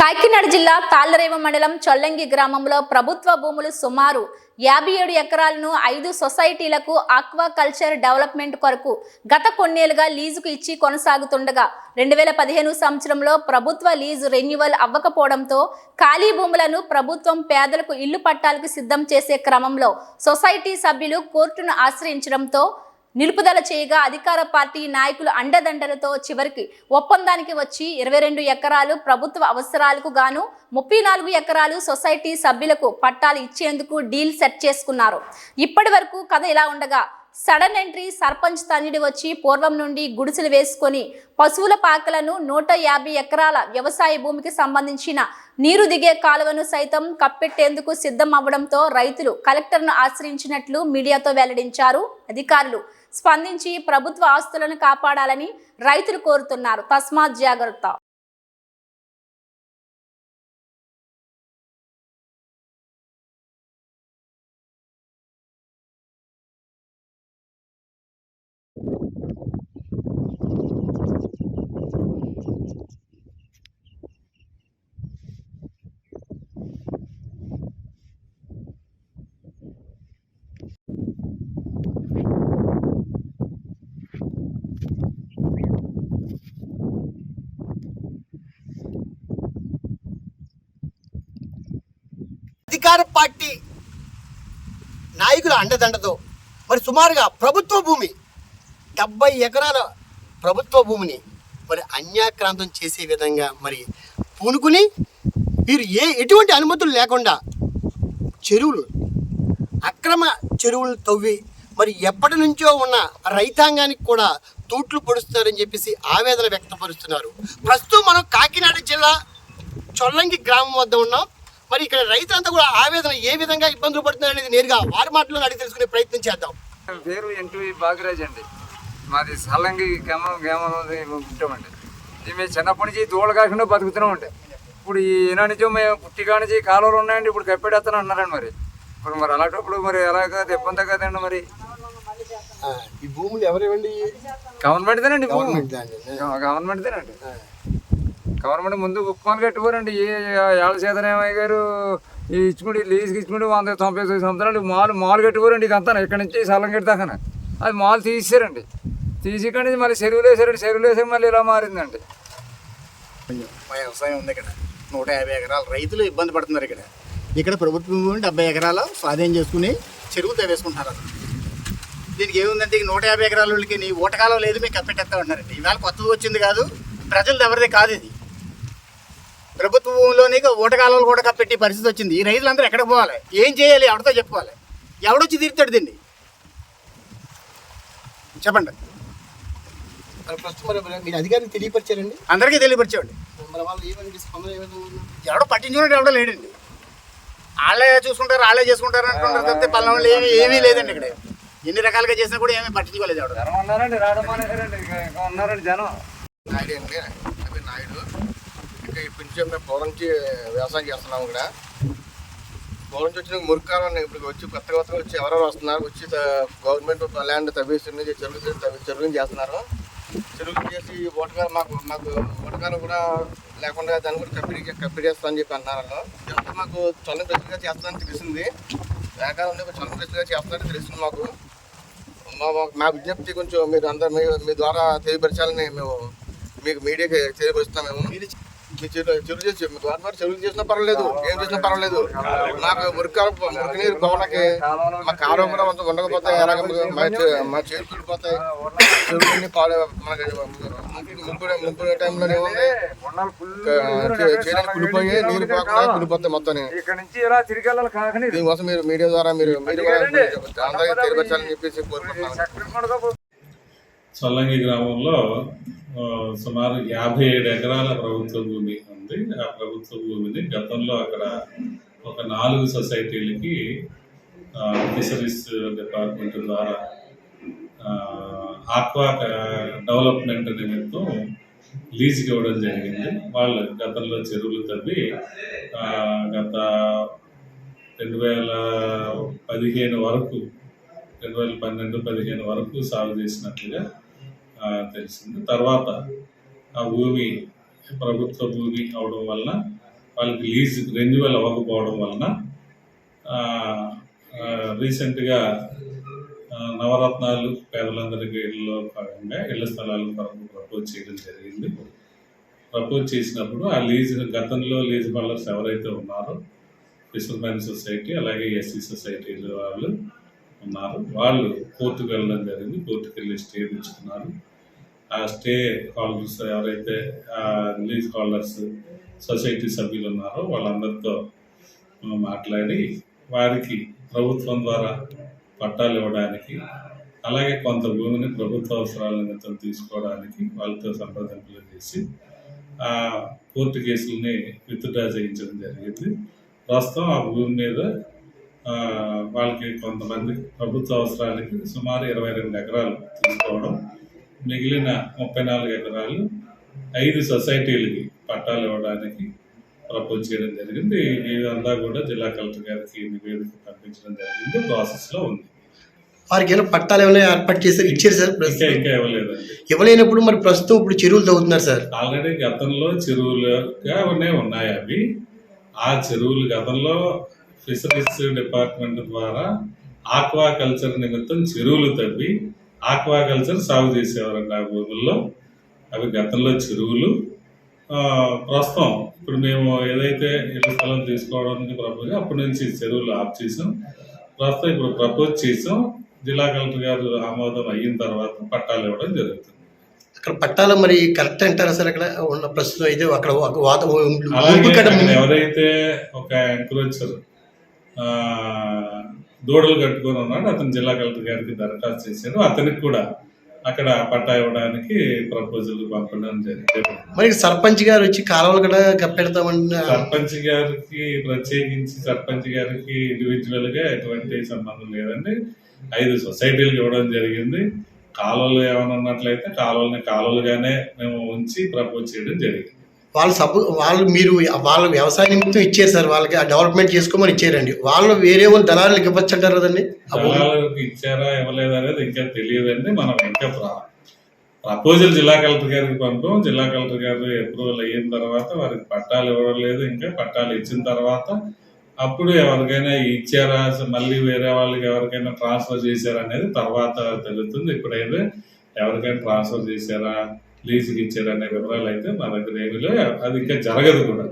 కాకినాడ జిల్లా తాళ్ళరేవ మండలం చొల్లంగి గ్రామంలో ప్రభుత్వ భూములు సుమారు యాభై ఏడు ఎకరాలను ఐదు సొసైటీలకు ఆక్వా కల్చర్ డెవలప్మెంట్ కొరకు గత కొన్నేళ్ళుగా లీజుకు ఇచ్చి కొనసాగుతుండగా రెండు వేల పదిహేను సంవత్సరంలో ప్రభుత్వ లీజు రెన్యువల్ అవ్వకపోవడంతో ఖాళీ భూములను ప్రభుత్వం పేదలకు ఇల్లు పట్టాలకు సిద్ధం చేసే క్రమంలో సొసైటీ సభ్యులు కోర్టును ఆశ్రయించడంతో నిలుపుదల చేయగా అధికార పార్టీ నాయకులు అండదండలతో చివరికి ఒప్పందానికి వచ్చి ఇరవై రెండు ఎకరాలు ప్రభుత్వ అవసరాలకు గాను ముప్పై నాలుగు ఎకరాలు సొసైటీ సభ్యులకు పట్టాలు ఇచ్చేందుకు డీల్ సెట్ చేసుకున్నారు. ఇప్పటి వరకు కథ ఇలా ఉండగా సడన్ ఎంట్రీ సర్పంచ్ తన్నిడి వచ్చి పూర్వం నుండి గుడిసెలు వేసుకొని పశువుల పాకలను నూట యాభై ఎకరాల వ్యవసాయ భూమికి సంబంధించిన నీరు దిగే కాలువను సైతం కప్పెట్టేందుకు సిద్ధం అవ్వడంతో రైతులు కలెక్టర్ను ఆశ్రయించినట్లు మీడియాతో వెల్లడించారు అధికారులు. స్పందించి ప్రభుత్వ ఆస్తులను కాపాడాలని రైతులు కోరుతున్నారు. తస్మాత్ జాగ్రత్త. అధికార పార్టీ నాయకుల అండదండతో మరి సుమారుగా ప్రభుత్వ భూమి డెబ్బై ఎకరాల ప్రభుత్వ భూమిని మరి అన్యాక్రాంతం చేసే విధంగా మరి పూనుకుని వీరు ఏ ఎటువంటి అనుమతులు లేకుండా చెరువులు అక్రమ చెరువులు తవ్వి మరి ఎప్పటి నుంచో ఉన్న రైతాంగానికి కూడా తూట్లు పొడుస్తున్నారని చెప్పేసి ఆవేదన వ్యక్తపరుస్తున్నారు. ప్రస్తుతం మనం కాకినాడ జిల్లా చొల్లంగి గ్రామం వద్ద ఉన్నాం. మరి ఇక్కడ రైతులంతా కూడా ఆవేదన ఏ విధంగా ఇబ్బందులు పడుతున్నారు అనేది నేరుగా వారి మాటల్లో అడిగి తెలుసుకునే ప్రయత్నం చేద్దాం. పేరు ఎన్టీవీ బాగిరాజ్ అండి. మాది సల్లంగి గ్రామం గ్రామంలో ఉంటామండి. ఇది మేము చిన్నప్పటి నుంచి దూడ కాకుండా బతుకుతున్నాం అండి ఇప్పుడు ఈ నుంచి మేము పుట్టిగా నుంచి కాలువలు ఉన్నాయండి ఇప్పుడు కప్పెడేస్తాను అన్నారండి మరి. ఇప్పుడు మరి అలాంటప్పుడు మరి ఎలా కాదు ఇబ్బంది కదండి మరి. ఈ భూములు ఎవరివ్వండి గవర్నమెంట్దేనండి భూమి గవర్నమెంట్దేనండి. గవర్నమెంట్ ముందు ఉప్మాలు కట్టుకోరండి. ఏ ఏళ్ళ సీతారామయ్య గారు ఈ ఇచ్చుకుంటే లీజుకి ఇచ్చుకుంటే వంద తొంభై ఐదు సంవత్సరాలు మాలు మాలు కట్టుకోరండి ఇదంతా ఇక్కడ నుంచి సలం కట్టాకన అది మాలు తీసేరండి తీసి ఇక్కడ నుంచి మళ్ళీ చెరువులు వేసారండి. చెరువులు వేసే మళ్ళీ ఇలా మారిందండి. వ్యవసాయం ఉంది ఇక్కడ. నూట యాభై ఎకరాలు. రైతులు ఇబ్బంది పడుతున్నారు ఇక్కడ. ఇక్కడ ప్రభుత్వం డెబ్బై ఎకరాలు స్వాధీనం చేసుకుని చెరువు తవ్వేసుకుంటున్నారు అసలు దీనికి ఏముందంటే నూట యాభై ఎకరాల వాళ్ళకి నీ ఓటకాలం లేదు మీకు కప్పెట్టేస్తా ఉన్నారండి ఇవాళ కొత్తది వచ్చింది కాదు. ప్రజలు ఎవరిది కాదు ఇది. ప్రభుత్వ భూమిలోని ఊటకాలలో కూడా కప్పెట్టే పరిస్థితి వచ్చింది. ఈ రైతులందరూ ఎక్కడికి పోవాలి? ఏం చేయాలి? ఎవరితో చెప్పుకోవాలి? ఎవడొచ్చి తీరుతాడు దీన్ని? చెప్పండి. మరి అధికారులు తెలియపరిచారండి? అందరికీ తెలియపరిచేవాడి? ఎవడో పట్టించుకున్నాడు ఎవడో లేడండి. వాళ్ళే చూసుకుంటారు? వాళ్ళే చేసుకుంటారు? అంటున్నారు తప్పితే పల్లె వాళ్ళు ఏమీ ఏమీ లేదండి ఇక్కడ. ఎన్ని రకాలుగా చేసినా కూడా ఏమీ పట్టించుకోలేదు ఎవడు. జనం ఉన్నారండి జనం. నాయుడు నాయుడు. ఇంకా ఇప్పటి నుంచి మేము పూర్వం నుంచి వ్యవసాయం చేస్తున్నాము ఇక్కడ. పూర్వం నుంచి వచ్చిన మురికాలం ఇప్పుడు వచ్చి కొత్త కొత్తగా వచ్చి ఎవరెవరు వస్తున్నారు వచ్చి గవర్నమెంట్ ల్యాండ్ తవ్వేస్తుంది చెరువు తవ్వి- చెరువులు చేస్తున్నారు. చెరువులు చేసి ఓటగా మాకు మాకు ఓటకాలు కూడా లేకుండా దాన్ని కూడా కప్పిడి కంపెనీ చేస్తామని చెప్పి అన్నారు వాళ్ళు. మాకు చల్లని ప్రశ్నగా చేస్తామని తెలిసింది. వ్యాపారం ఉండే చొల్లం ప్రశ్నగా చేస్తారని తెలిసింది మాకు. మా మా- విజ్ఞప్తి కొంచెం మీరు అందరు మీ మీ ద్వారా తెలియపరచాలని మేము మీకు మీడియాకి తెలియపరుస్తాం మేము. మీ చెరువు చేసి చేసినా పర్వాలేదు ఏం చేసినా పర్వాలేదు. నాకు మురికి మురికి నీరు గోడకి మా కాలువ కూడా కొంచెం ఉండకపోతే ఎలాగ మా చే- మా చేతులు కుడిపోతాయి చెరువులన్నీ పాడు మనకి ముంపు ముంపు టైంలో ఏముంది? కుడిపోయి నీరు పోకుండా కుడిపోతాయి మొత్తం దీనికోసం మీరు మీడియా ద్వారా మీరు మీరు అందరికీ తెలియపరచాలని చెప్పేసి కోరుకుంటున్నాను. చల్లంగి గ్రామంలో సుమారు యాభై ఏడు ఎకరాల ప్రభుత్వ భూమి ఉంది. ఆ ప్రభుత్వ భూమిని గతంలో అక్కడ ఒక నాలుగు సొసైటీలకి ఫిషరీస్ డిపార్ట్మెంట్ ద్వారా ఆక్వా డెవలప్మెంట్ నిమిత్తం లీజ్కి ఇవ్వడం జరిగింది. వాళ్ళు గతంలో చెరువులు తవ్వి గత రెండు వేల పదిహేను వరకు రెండు వేల పన్నెండు పదిహేను వరకు సాగు చేసినట్లుగా తెలిసింది. తర్వాత ఆ భూమి ప్రభుత్వ భూమి అవడం వలన వాళ్ళకి లీజ్ రెన్యువల్ అవ్వకపోవడం వలన రీసెంట్గా నవరత్నాలు పేదలందరికీ ఇళ్ళలో భాగంగా ఇళ్ళ స్థలాల కొరకు ప్రపోజ్ చేయడం జరిగింది. ప్రపోజ్ చేసినప్పుడు ఆ లీజ్ గతంలో లీజ్ హోల్డర్స్ ఎవరైతే ఉన్నారో ఫిషర్మెన్ సొసైటీ అలాగే ఎస్సీ సొసైటీలు వాళ్ళు ఉన్నారు. వాళ్ళు కోర్టుకు వెళ్ళడం జరిగింది. కోర్టుకు వెళ్ళి స్టే తెచ్చుకున్నారు. స్టే హోల్డర్స్ ఎవరైతే రిలీజ్ లీజ్ హోల్డర్స్ సొసైటీ సభ్యులు ఉన్నారో వాళ్ళందరితో మాట్లాడి వారికి ప్రభుత్వం ద్వారా పట్టాలు ఇవ్వడానికి అలాగే కొంత భూమిని ప్రభుత్వ అవసరాల నిమిత్తం తీసుకోవడానికి వాళ్ళతో సంప్రదింపులు చేసి ఆ కోర్టు కేసుల్ని విత్డ్రా చేయించడం జరిగింది. ప్రస్తుతం ఆ భూమి మీద వాళ్ళకి కొంతమంది ప్రభుత్వ అవసరాలకి సుమారు ఇరవై రెండు ఎకరాలు తీసుకోవడం మిగిలిన ముప్పై నాలుగు ఎకరాలు ఐదు సొసైటీలకి పట్టాలు ఇవ్వడానికి ప్రపోజ్ చేయడం జరిగింది. ఇదంతా కూడా జిల్లా కలెక్టర్ గారికి నివేదిక పంపించడం జరిగింది. ప్రాసెస్లో ఉంది. వారికి ఏమైనా పట్టాలు ఏమైనా ఏర్పాటు చేశారు ఇచ్చారు సార్ ఇంకా ప్రస్తుతం? ఇంకా ఇవ్వలేదండి. ఇవ్వలేనప్పుడు మరి ప్రస్తుతం ఇప్పుడు చెరువులు తవ్వుతున్నారు సార్. ఆల్రెడీ గతంలో చెరువులుగానే ఉన్నాయి అవి. ఆ చెరువులు గతంలో ఫిషరీస్ డిపార్ట్మెంట్ ద్వారా ఆక్వా కల్చర్ నిమిత్తం చెరువులు తవ్వి ఆక్వా కల్చర్ సాగు చేసేవారండి ఆ భూముల్లో అవి గతంలో చెరువులు. ప్రస్తుతం ఇప్పుడు మేము ఏదైతే ఇళ్ళ స్థలం తీసుకోవడానికి ప్రపోజ్ అప్పటి నుంచి చెరువులు ఆఫ్ చేసాం. ప్రస్తుతం ఇప్పుడు ప్రపోజ్ చేసాం. జిల్లా కలెక్టర్ గారు ఆమోదం అయిన తర్వాత పట్టాలు ఇవ్వడం జరుగుతుంది. అక్కడ పట్టాలు మరి కరెక్ట్ అంటారా సార్? అక్కడ ఉన్న ప్రస్తుతం అయితే అక్కడ ఒక వాత అలాగే ముంపు కట్ట అక్కడ ఎవరైతే ఒక ఎంక్రోచర్ దూడలు కట్టుకొని ఉన్నాడు. అతను జిల్లా కలెక్టర్ గారికి దరఖాస్తు చేశాడు. అతనికి కూడా అక్కడ పట్టా ఇవ్వడానికి ప్రపోజల్ పంపడం జరిగింది. మరి సర్పంచ్ గారు వచ్చి కాలువలు కూడా కప్పెడతామని సర్పంచ్ గారికి ప్రత్యేకించి సర్పంచ్ గారికి ఇండివిజువల్గా ఎటువంటి సంబంధం లేదండి. ఐదు సొసైటీలకు ఇవ్వడం జరిగింది. కాలువలు ఏమైనా ఉన్నట్లయితే కాలువల్ని కాలువలుగానే మేము ఉంచి ప్రపోజ్ చేయడం జరిగింది. వాళ్ళు సపో వాళ్ళు మీరు వాళ్ళ వ్యవసాయ నిమిత్తం ఇచ్చారు సార్ వాళ్ళకి ఆ డెవలప్మెంట్ చేసుకోమని ఇచ్చారండి. వాళ్ళు వేరే వాళ్ళు దళాలకు ఇవ్వచ్చు అంటారు కదండి ఇచ్చారా ఇవ్వలేదా అనేది ఇంకా తెలియదండి మనం ఇంకా ప్రపోజల్ జిల్లా కలెక్టర్ గారికి పంపాం. జిల్లా కలెక్టర్ గారు అప్రూవల్ అయిన తర్వాత వారికి పట్టాలు ఇవ్వడం లేదు ఇంకా పట్టాలు ఇచ్చిన తర్వాత అప్పుడు ఎవరికైనా ఇచ్చారా మళ్ళీ వేరే వాళ్ళకి ఎవరికైనా ట్రాన్స్ఫర్ చేశారా అనేది తర్వాత తెలుస్తుంది. ఇప్పుడైతే ఎవరికైనా ట్రాన్స్ఫర్ చేశారా లీజుకి ఇచ్చాడు అనే వివరాలు అయితే మా దగ్గర ఏమీ లేవు. అది ఇంకా జరగదు కూడా.